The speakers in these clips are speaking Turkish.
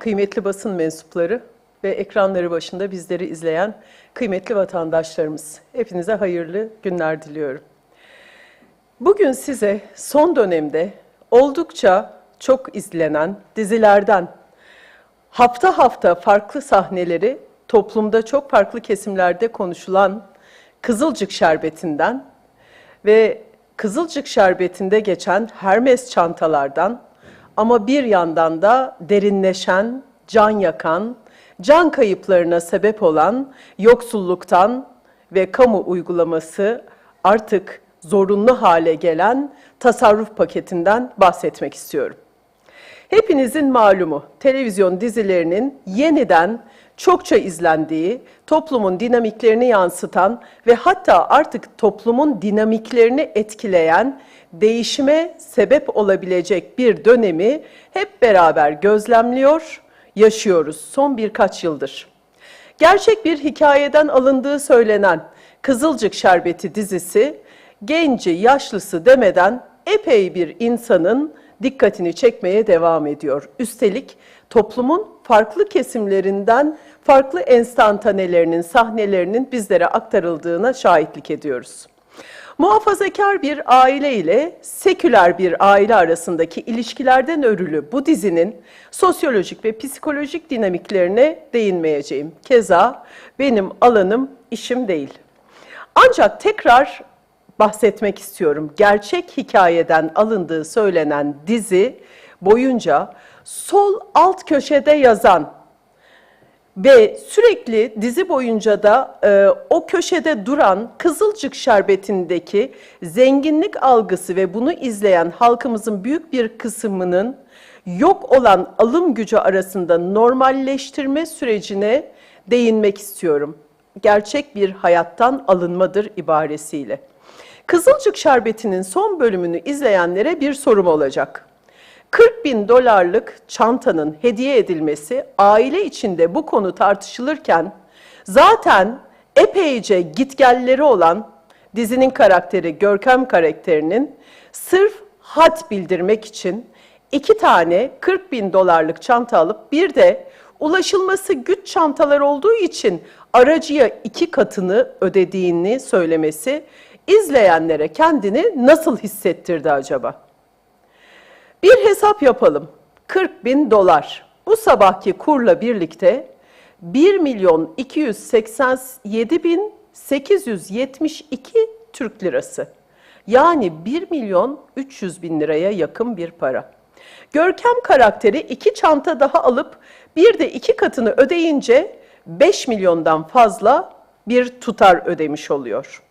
Kıymetli basın mensupları ve ekranları başında bizleri izleyen kıymetli vatandaşlarımız, hepinize hayırlı günler diliyorum. Bugün size son dönemde oldukça çok izlenen dizilerden hafta hafta farklı sahneleri toplumda çok farklı kesimlerde konuşulan Kızılcık Şerbeti'nden ve Kızılcık Şerbeti'nde geçen Hermes çantalardan ama bir yandan da derinleşen, can yakan, can kayıplarına sebep olan yoksulluktan ve kamu uygulaması artık zorunlu hale gelen tasarruf paketinden bahsetmek istiyorum. Hepinizin malumu televizyon dizilerinin yeniden çokça izlendiği, toplumun dinamiklerini yansıtan ve hatta artık toplumun dinamiklerini etkileyen, değişime sebep olabilecek bir dönemi hep beraber gözlemliyor, yaşıyoruz son birkaç yıldır. Gerçek bir hikayeden alındığı söylenen Kızılcık Şerbeti dizisi, genci, yaşlısı demeden epey bir insanın dikkatini çekmeye devam ediyor. Üstelik toplumun farklı kesimlerinden farklı enstantanelerinin, sahnelerinin bizlere aktarıldığına şahitlik ediyoruz. Muhafazakar bir aile ile seküler bir aile arasındaki ilişkilerden örülü bu dizinin sosyolojik ve psikolojik dinamiklerine değinmeyeceğim. Keza benim alanım işim değil. Ancak tekrar bahsetmek istiyorum. Gerçek hikayeden alındığı söylenen dizi boyunca sol alt köşede yazan ve sürekli dizi boyunca da e, o köşede duran Kızılcık Şerbeti'ndeki zenginlik algısı ve bunu izleyen halkımızın büyük bir kısmının yok olan alım gücü arasında normalleştirme sürecine değinmek istiyorum. Gerçek bir hayattan alınmadır ibaresiyle. Kızılcık Şerbeti'nin son bölümünü izleyenlere bir sorum olacak. 40 bin dolarlık çantanın hediye edilmesi aile içinde bu konu tartışılırken zaten epeyce gitgelleri olan dizinin karakteri Görkem karakterinin sırf hat bildirmek için iki tane 40 bin dolarlık çanta alıp bir de ulaşılması güç çantalar olduğu için aracıya iki katını ödediğini söylemesi izleyenlere kendini nasıl hissettirdi acaba? Bir hesap yapalım. 40 bin dolar. Bu sabahki kurla birlikte 1 milyon 287 bin 872 Türk lirası. Yani 1 milyon 300 bin liraya yakın bir para. Görkem karakteri iki çanta daha alıp bir de iki katını ödeyince 5 milyondan fazla bir tutar ödemiş oluyor.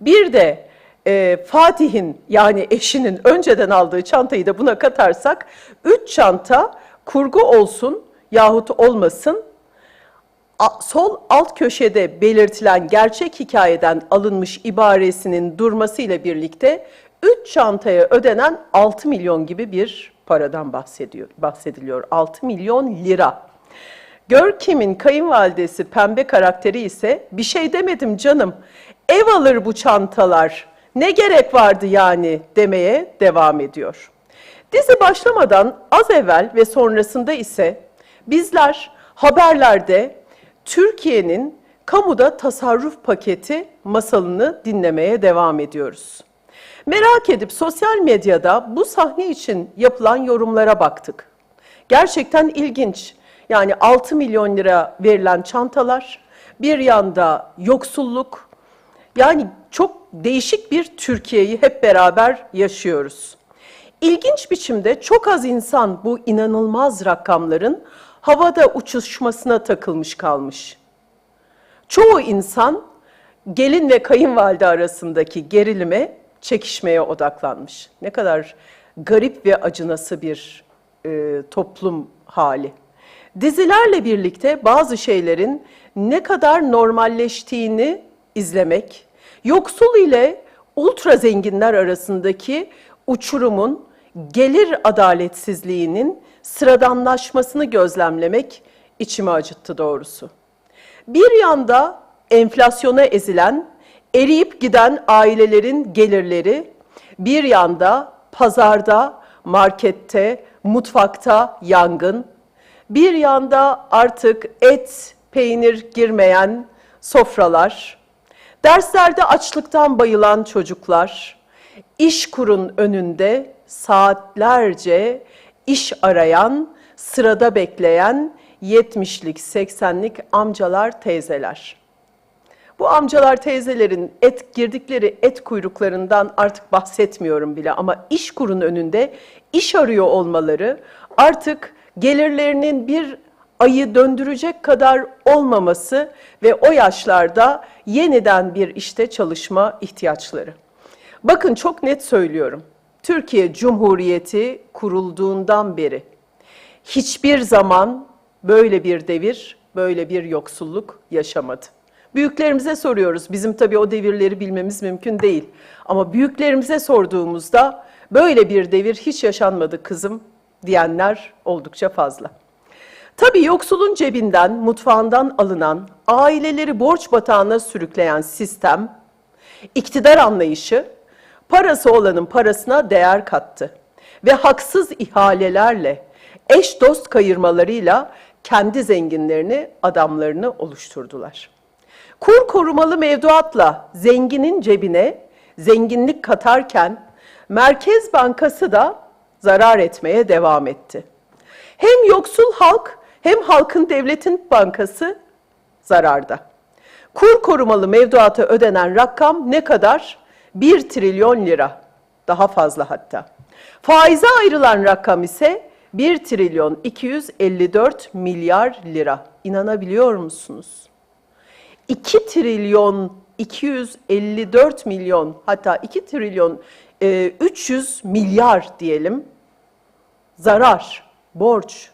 Bir de e, Fatih'in yani eşinin önceden aldığı çantayı da buna katarsak üç çanta kurgu olsun yahut olmasın sol alt köşede belirtilen gerçek hikayeden alınmış ibaresinin durmasıyla birlikte üç çantaya ödenen 6 milyon gibi bir paradan bahsediyor, bahsediliyor. 6 milyon lira. Görkem'in kayınvalidesi pembe karakteri ise bir şey demedim canım. Ev alır bu çantalar. Ne gerek vardı yani demeye devam ediyor. Dizi başlamadan az evvel ve sonrasında ise bizler haberlerde Türkiye'nin kamuda tasarruf paketi masalını dinlemeye devam ediyoruz. Merak edip sosyal medyada bu sahne için yapılan yorumlara baktık. Gerçekten ilginç. Yani 6 milyon lira verilen çantalar, bir yanda yoksulluk, yani çok değişik bir Türkiye'yi hep beraber yaşıyoruz. İlginç biçimde çok az insan bu inanılmaz rakamların havada uçuşmasına takılmış kalmış. Çoğu insan gelin ve kayınvalide arasındaki gerilime, çekişmeye odaklanmış. Ne kadar garip ve acınası bir e, toplum hali. Dizilerle birlikte bazı şeylerin ne kadar normalleştiğini izlemek, yoksul ile ultra zenginler arasındaki uçurumun gelir adaletsizliğinin sıradanlaşmasını gözlemlemek içimi acıttı doğrusu. Bir yanda enflasyona ezilen, eriyip giden ailelerin gelirleri, bir yanda pazarda, markette, mutfakta yangın, bir yanda artık et, peynir girmeyen sofralar, derslerde açlıktan bayılan çocuklar, iş kurun önünde saatlerce iş arayan, sırada bekleyen 70'lik, 80'lik amcalar, teyzeler. Bu amcalar, teyzelerin et girdikleri et kuyruklarından artık bahsetmiyorum bile ama iş kurun önünde iş arıyor olmaları artık gelirlerinin bir ayı döndürecek kadar olmaması ve o yaşlarda yeniden bir işte çalışma ihtiyaçları. Bakın çok net söylüyorum. Türkiye Cumhuriyeti kurulduğundan beri hiçbir zaman böyle bir devir, böyle bir yoksulluk yaşamadı. Büyüklerimize soruyoruz. Bizim tabii o devirleri bilmemiz mümkün değil. Ama büyüklerimize sorduğumuzda böyle bir devir hiç yaşanmadı kızım diyenler oldukça fazla. Tabii yoksulun cebinden, mutfağından alınan, aileleri borç batağına sürükleyen sistem, iktidar anlayışı, parası olanın parasına değer kattı. Ve haksız ihalelerle, eş dost kayırmalarıyla kendi zenginlerini, adamlarını oluşturdular. Kur korumalı mevduatla zenginin cebine zenginlik katarken Merkez Bankası da zarar etmeye devam etti. Hem yoksul halk hem halkın devletin bankası zararda. Kur korumalı mevduata ödenen rakam ne kadar? 1 trilyon lira. Daha fazla hatta. Faize ayrılan rakam ise 1 trilyon 254 milyar lira. İnanabiliyor musunuz? 2 trilyon 254 milyon hatta 2 trilyon e, 300 milyar diyelim zarar, borç.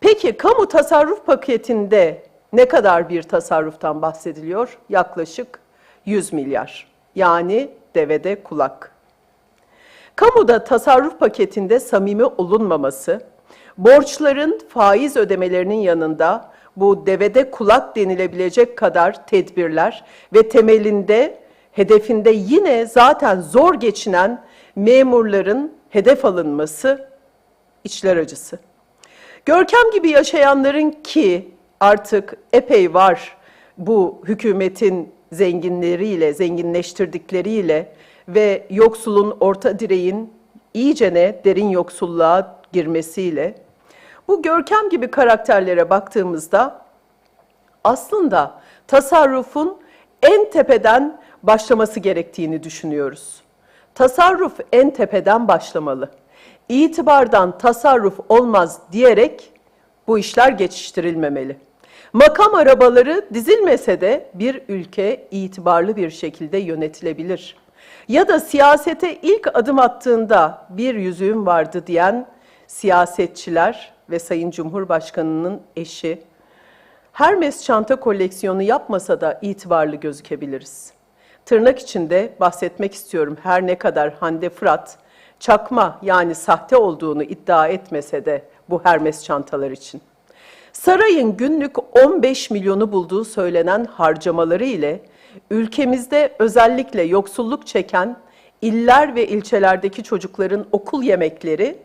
Peki kamu tasarruf paketinde ne kadar bir tasarruftan bahsediliyor? Yaklaşık 100 milyar. Yani devede kulak. Kamuda tasarruf paketinde samimi olunmaması, borçların faiz ödemelerinin yanında bu devede kulak denilebilecek kadar tedbirler ve temelinde, hedefinde yine zaten zor geçinen memurların hedef alınması içler acısı. Görkem gibi yaşayanların ki artık epey var bu hükümetin zenginleriyle, zenginleştirdikleriyle ve yoksulun orta direğin iyicene derin yoksulluğa girmesiyle bu görkem gibi karakterlere baktığımızda aslında tasarrufun en tepeden başlaması gerektiğini düşünüyoruz. Tasarruf en tepeden başlamalı. İtibardan tasarruf olmaz diyerek bu işler geçiştirilmemeli. Makam arabaları dizilmese de bir ülke itibarlı bir şekilde yönetilebilir. Ya da siyasete ilk adım attığında bir yüzüğüm vardı diyen siyasetçiler ve Sayın Cumhurbaşkanı'nın eşi Hermes çanta koleksiyonu yapmasa da itibarlı gözükebiliriz. Tırnak içinde bahsetmek istiyorum her ne kadar Hande Fırat çakma yani sahte olduğunu iddia etmese de bu Hermes çantalar için. Sarayın günlük 15 milyonu bulduğu söylenen harcamaları ile ülkemizde özellikle yoksulluk çeken iller ve ilçelerdeki çocukların okul yemekleri,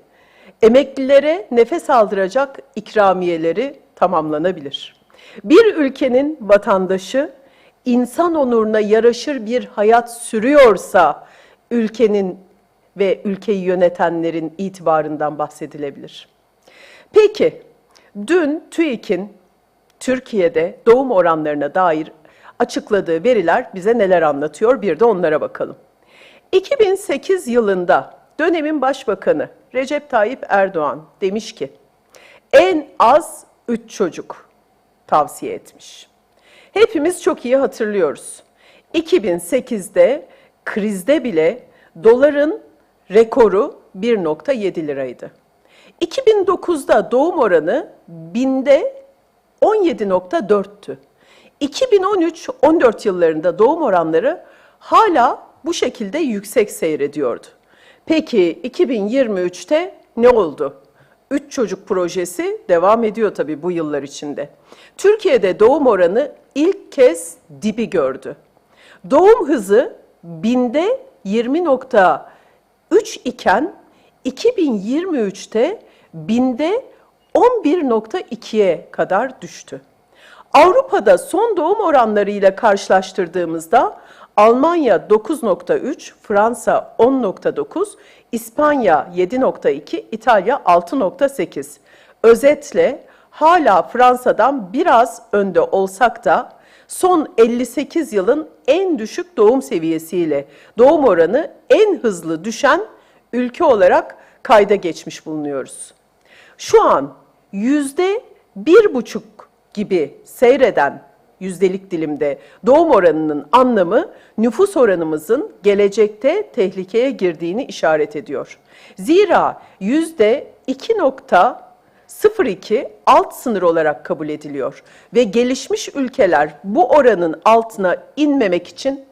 emeklilere nefes aldıracak ikramiyeleri tamamlanabilir. Bir ülkenin vatandaşı insan onuruna yaraşır bir hayat sürüyorsa ülkenin ve ülkeyi yönetenlerin itibarından bahsedilebilir. Peki, dün TÜİK'in Türkiye'de doğum oranlarına dair açıkladığı veriler bize neler anlatıyor? Bir de onlara bakalım. 2008 yılında dönemin başbakanı Recep Tayyip Erdoğan demiş ki en az 3 çocuk tavsiye etmiş. Hepimiz çok iyi hatırlıyoruz. 2008'de krizde bile doların rekoru 1.7 liraydı. 2009'da doğum oranı binde 17.4'tü. 2013-14 yıllarında doğum oranları hala bu şekilde yüksek seyrediyordu. Peki 2023'te ne oldu? Üç çocuk projesi devam ediyor tabii bu yıllar içinde. Türkiye'de doğum oranı ilk kez dibi gördü. Doğum hızı binde 20.3 iken 2023'te binde 11.2'ye kadar düştü. Avrupa'da son doğum oranlarıyla karşılaştırdığımızda Almanya 9.3, Fransa 10.9, İspanya 7.2, İtalya 6.8. Özetle hala Fransa'dan biraz önde olsak da son 58 yılın en düşük doğum seviyesiyle doğum oranı en hızlı düşen ülke olarak kayda geçmiş bulunuyoruz. Şu an yüzde bir buçuk gibi seyreden yüzdelik dilimde doğum oranının anlamı nüfus oranımızın gelecekte tehlikeye girdiğini işaret ediyor. Zira yüzde 2.02 alt sınır olarak kabul ediliyor ve gelişmiş ülkeler bu oranın altına inmemek için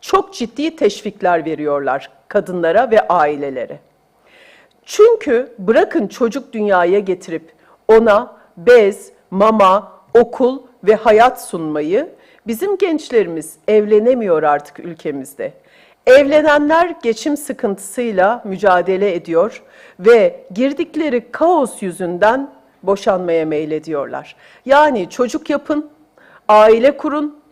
çok ciddi teşvikler veriyorlar kadınlara ve ailelere. Çünkü bırakın çocuk dünyaya getirip ona bez, mama, okul ve hayat sunmayı bizim gençlerimiz evlenemiyor artık ülkemizde. Evlenenler geçim sıkıntısıyla mücadele ediyor ve girdikleri kaos yüzünden boşanmaya meylediyorlar. Yani çocuk yapın, aile kurun,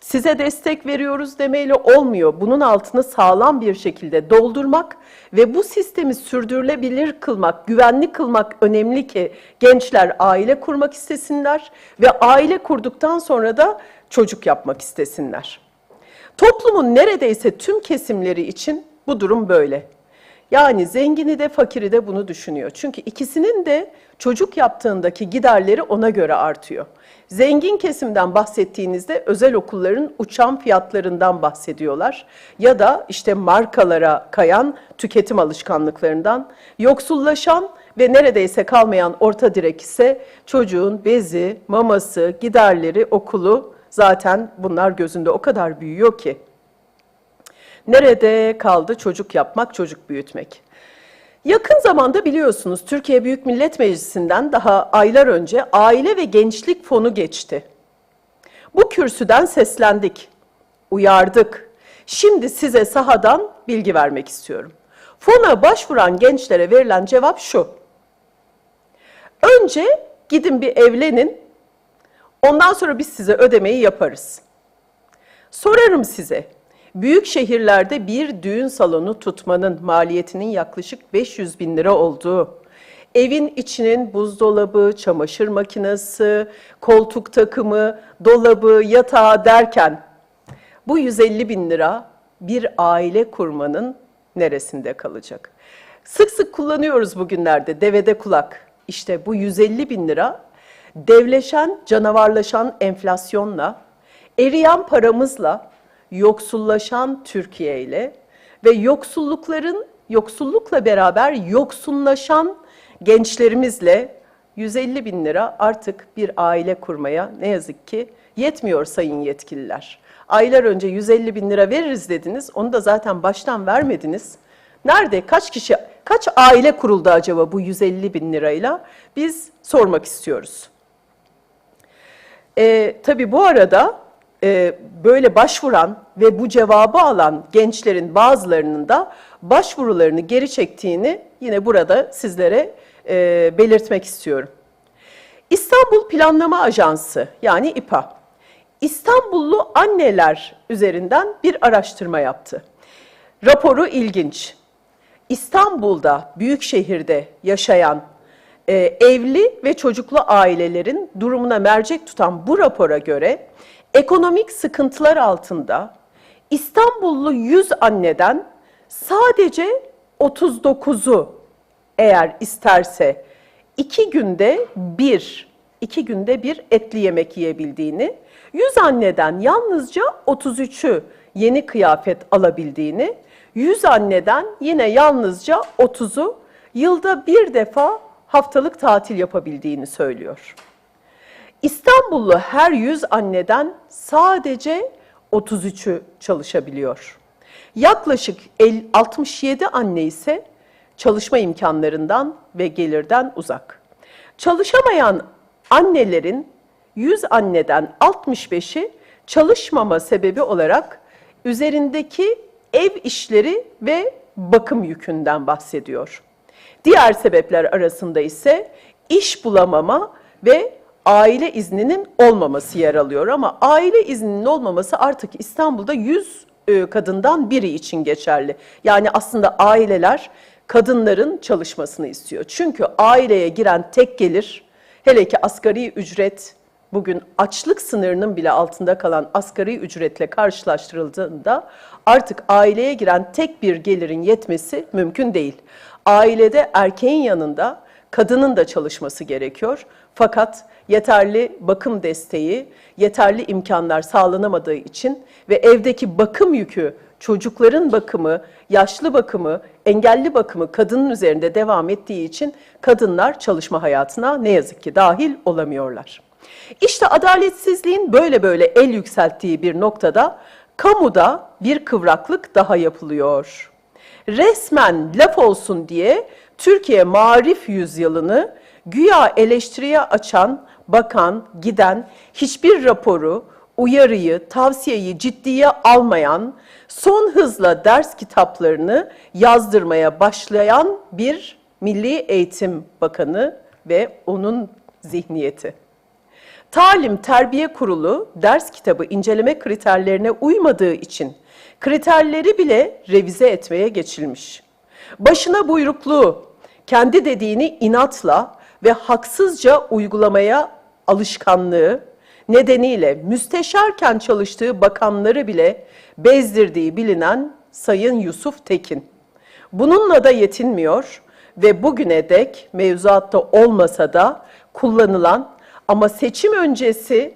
size destek veriyoruz demeyle olmuyor. Bunun altını sağlam bir şekilde doldurmak ve bu sistemi sürdürülebilir kılmak, güvenli kılmak önemli ki gençler aile kurmak istesinler ve aile kurduktan sonra da çocuk yapmak istesinler. Toplumun neredeyse tüm kesimleri için bu durum böyle. Yani zengini de fakiri de bunu düşünüyor. Çünkü ikisinin de çocuk yaptığındaki giderleri ona göre artıyor. Zengin kesimden bahsettiğinizde özel okulların uçan fiyatlarından bahsediyorlar. Ya da işte markalara kayan tüketim alışkanlıklarından. Yoksullaşan ve neredeyse kalmayan orta direk ise çocuğun bezi, maması, giderleri, okulu zaten bunlar gözünde o kadar büyüyor ki. Nerede kaldı çocuk yapmak, çocuk büyütmek? Yakın zamanda biliyorsunuz Türkiye Büyük Millet Meclisi'nden daha aylar önce Aile ve Gençlik Fonu geçti. Bu kürsüden seslendik, uyardık. Şimdi size sahadan bilgi vermek istiyorum. Fona başvuran gençlere verilen cevap şu. Önce gidin bir evlenin, ondan sonra biz size ödemeyi yaparız. Sorarım size, büyük şehirlerde bir düğün salonu tutmanın maliyetinin yaklaşık 500 bin lira olduğu, evin içinin buzdolabı, çamaşır makinesi, koltuk takımı, dolabı, yatağı derken bu 150 bin lira bir aile kurmanın neresinde kalacak? Sık sık kullanıyoruz bugünlerde devede kulak. İşte bu 150 bin lira devleşen, canavarlaşan enflasyonla, eriyen paramızla, yoksullaşan Türkiye ile ve yoksullukların yoksullukla beraber yoksunlaşan gençlerimizle 150 bin lira artık bir aile kurmaya ne yazık ki yetmiyor sayın yetkililer. Aylar önce 150 bin lira veririz dediniz, onu da zaten baştan vermediniz. Nerede, kaç kişi, kaç aile kuruldu acaba bu 150 bin lirayla? Biz sormak istiyoruz. E, tabii bu arada e, böyle başvuran ve bu cevabı alan gençlerin bazılarının da başvurularını geri çektiğini yine burada sizlere e, belirtmek istiyorum. İstanbul Planlama Ajansı yani İPA, İstanbullu anneler üzerinden bir araştırma yaptı. Raporu ilginç. İstanbul'da, büyük şehirde yaşayan e, evli ve çocuklu ailelerin durumuna mercek tutan bu rapora göre ekonomik sıkıntılar altında İstanbullu 100 anneden sadece 39'u eğer isterse iki günde bir, iki günde bir etli yemek yiyebildiğini, 100 anneden yalnızca 33'ü yeni kıyafet alabildiğini, 100 anneden yine yalnızca 30'u yılda bir defa haftalık tatil yapabildiğini söylüyor. İstanbullu her 100 anneden sadece 33'ü çalışabiliyor. Yaklaşık 67 anne ise çalışma imkanlarından ve gelirden uzak. Çalışamayan annelerin 100 anneden 65'i çalışmama sebebi olarak üzerindeki ev işleri ve bakım yükünden bahsediyor. Diğer sebepler arasında ise iş bulamama ve aile izninin olmaması yer alıyor. Ama aile izninin olmaması artık İstanbul'da 100 e, kadından biri için geçerli. Yani aslında aileler kadınların çalışmasını istiyor. Çünkü aileye giren tek gelir, hele ki asgari ücret bugün açlık sınırının bile altında kalan asgari ücretle karşılaştırıldığında artık aileye giren tek bir gelirin yetmesi mümkün değil. Ailede erkeğin yanında kadının da çalışması gerekiyor. Fakat yeterli bakım desteği, yeterli imkanlar sağlanamadığı için ve evdeki bakım yükü, çocukların bakımı, yaşlı bakımı, engelli bakımı kadının üzerinde devam ettiği için kadınlar çalışma hayatına ne yazık ki dahil olamıyorlar. İşte adaletsizliğin böyle böyle el yükselttiği bir noktada kamuda bir kıvraklık daha yapılıyor. Resmen laf olsun diye Türkiye Marif Yüzyılını güya eleştiriye açan, bakan, giden, hiçbir raporu, uyarıyı, tavsiyeyi ciddiye almayan, son hızla ders kitaplarını yazdırmaya başlayan bir Milli Eğitim Bakanı ve onun zihniyeti. Talim Terbiye Kurulu ders kitabı inceleme kriterlerine uymadığı için kriterleri bile revize etmeye geçilmiş. Başına buyruklu, kendi dediğini inatla ve haksızca uygulamaya alışkanlığı nedeniyle müsteşarken çalıştığı bakanları bile bezdirdiği bilinen Sayın Yusuf Tekin. Bununla da yetinmiyor ve bugüne dek mevzuatta olmasa da kullanılan ama seçim öncesi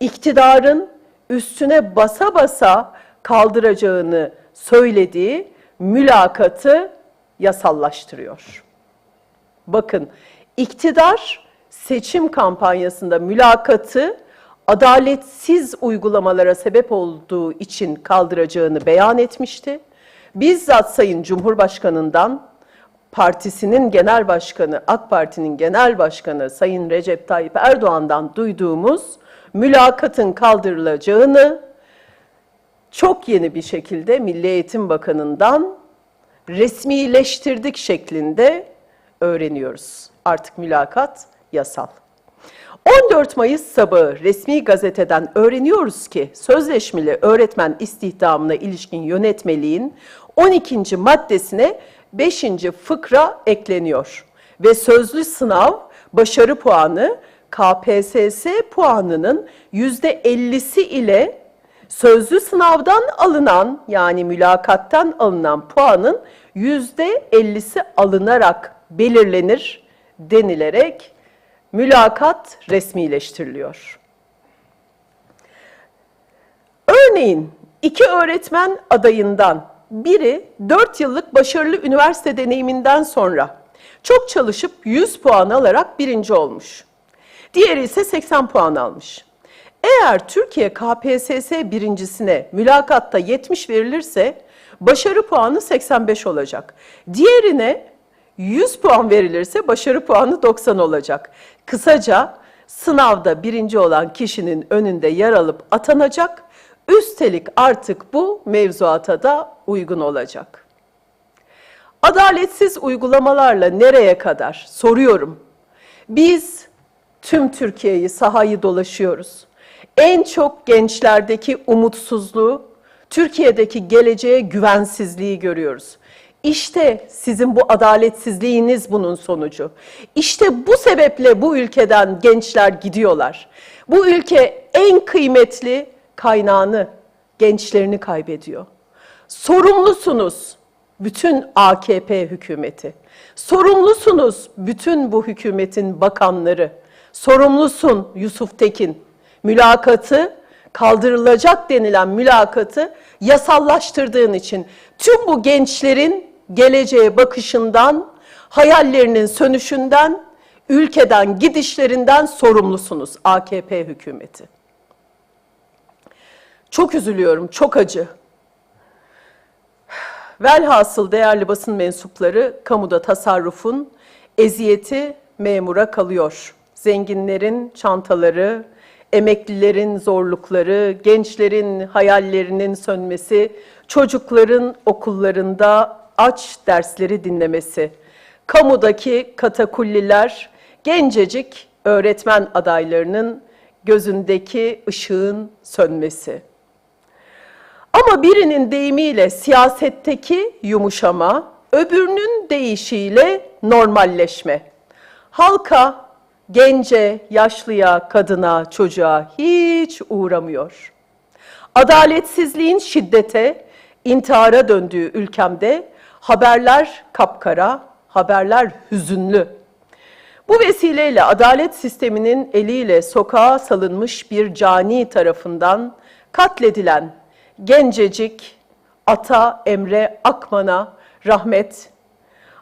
iktidarın üstüne basa basa kaldıracağını söylediği mülakatı yasallaştırıyor. Bakın iktidar seçim kampanyasında mülakatı adaletsiz uygulamalara sebep olduğu için kaldıracağını beyan etmişti. Bizzat Sayın Cumhurbaşkanı'ndan partisinin genel başkanı, AK Parti'nin genel başkanı Sayın Recep Tayyip Erdoğan'dan duyduğumuz mülakatın kaldırılacağını çok yeni bir şekilde Milli Eğitim Bakanı'ndan resmileştirdik şeklinde öğreniyoruz. Artık mülakat yasal. 14 Mayıs sabahı resmi gazeteden öğreniyoruz ki sözleşmeli öğretmen istihdamına ilişkin yönetmeliğin 12. maddesine 5. fıkra ekleniyor ve sözlü sınav başarı puanı KPSS puanının %50'si ile sözlü sınavdan alınan yani mülakattan alınan puanın %50'si alınarak belirlenir denilerek mülakat resmileştiriliyor. Örneğin iki öğretmen adayından biri 4 yıllık başarılı üniversite deneyiminden sonra çok çalışıp 100 puan alarak birinci olmuş. Diğeri ise 80 puan almış. Eğer Türkiye KPSS birincisine mülakatta 70 verilirse başarı puanı 85 olacak. Diğerine 100 puan verilirse başarı puanı 90 olacak. Kısaca sınavda birinci olan kişinin önünde yer alıp atanacak. Üstelik artık bu mevzuata da uygun olacak. Adaletsiz uygulamalarla nereye kadar soruyorum. Biz tüm Türkiye'yi, sahayı dolaşıyoruz. En çok gençlerdeki umutsuzluğu, Türkiye'deki geleceğe güvensizliği görüyoruz. İşte sizin bu adaletsizliğiniz bunun sonucu. İşte bu sebeple bu ülkeden gençler gidiyorlar. Bu ülke en kıymetli kaynağını, gençlerini kaybediyor. Sorumlusunuz bütün AKP hükümeti. Sorumlusunuz bütün bu hükümetin bakanları. Sorumlusun Yusuf Tekin. Mülakatı kaldırılacak denilen mülakatı yasallaştırdığın için tüm bu gençlerin geleceğe bakışından, hayallerinin sönüşünden, ülkeden gidişlerinden sorumlusunuz AKP hükümeti. Çok üzülüyorum, çok acı. Velhasıl değerli basın mensupları kamuda tasarrufun eziyeti memura kalıyor. Zenginlerin çantaları, emeklilerin zorlukları, gençlerin hayallerinin sönmesi, çocukların okullarında aç dersleri dinlemesi, kamudaki katakulliler, gencecik öğretmen adaylarının gözündeki ışığın sönmesi. Ama birinin deyimiyle siyasetteki yumuşama, öbürünün deyişiyle normalleşme. Halka, gence, yaşlıya, kadına, çocuğa hiç uğramıyor. Adaletsizliğin şiddete, intihara döndüğü ülkemde haberler kapkara, haberler hüzünlü. Bu vesileyle adalet sisteminin eliyle sokağa salınmış bir cani tarafından katledilen gencecik Ata Emre Akman'a rahmet,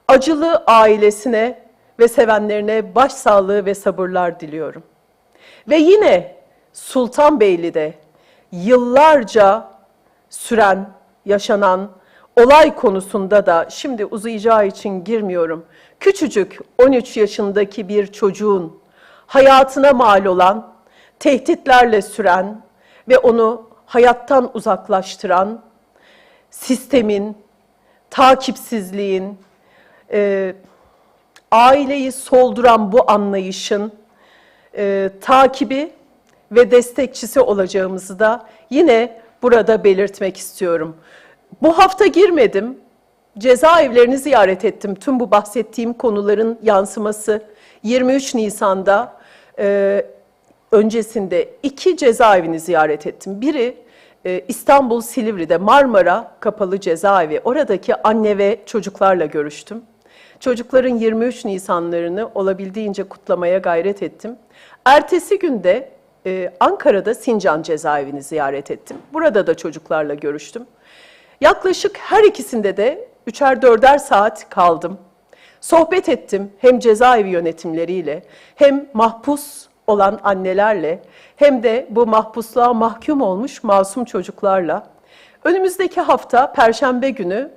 acılı ailesine ve sevenlerine başsağlığı ve sabırlar diliyorum. Ve yine Sultanbeyli'de yıllarca süren, yaşanan olay konusunda da şimdi uzayacağı için girmiyorum. Küçücük 13 yaşındaki bir çocuğun hayatına mal olan, tehditlerle süren ve onu hayattan uzaklaştıran sistemin, takipsizliğin, e, aileyi solduran bu anlayışın e, takibi ve destekçisi olacağımızı da yine burada belirtmek istiyorum. Bu hafta girmedim. Cezaevlerini ziyaret ettim. Tüm bu bahsettiğim konuların yansıması 23 Nisan'da e, öncesinde iki cezaevini ziyaret ettim. Biri e, İstanbul Silivri'de Marmara Kapalı Cezaevi. Oradaki anne ve çocuklarla görüştüm. Çocukların 23 Nisanlarını olabildiğince kutlamaya gayret ettim. Ertesi günde e, Ankara'da Sincan Cezaevini ziyaret ettim. Burada da çocuklarla görüştüm. Yaklaşık her ikisinde de üçer dörder saat kaldım. Sohbet ettim hem cezaevi yönetimleriyle hem mahpus olan annelerle hem de bu mahpusluğa mahkum olmuş masum çocuklarla. Önümüzdeki hafta Perşembe günü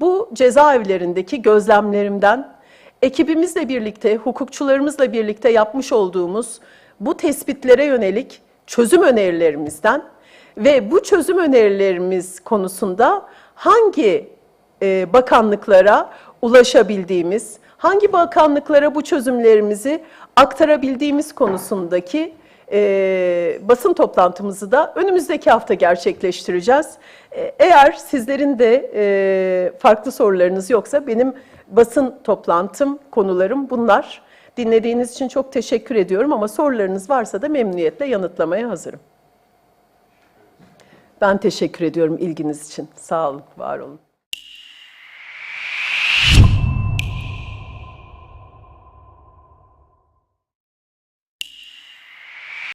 bu cezaevlerindeki gözlemlerimden ekibimizle birlikte, hukukçularımızla birlikte yapmış olduğumuz bu tespitlere yönelik çözüm önerilerimizden ve bu çözüm önerilerimiz konusunda hangi e, bakanlıklara ulaşabildiğimiz, hangi bakanlıklara bu çözümlerimizi aktarabildiğimiz konusundaki e, basın toplantımızı da önümüzdeki hafta gerçekleştireceğiz. E, eğer sizlerin de e, farklı sorularınız yoksa benim basın toplantım, konularım bunlar. Dinlediğiniz için çok teşekkür ediyorum ama sorularınız varsa da memnuniyetle yanıtlamaya hazırım. Ben teşekkür ediyorum ilginiz için. Sağ olun, var olun.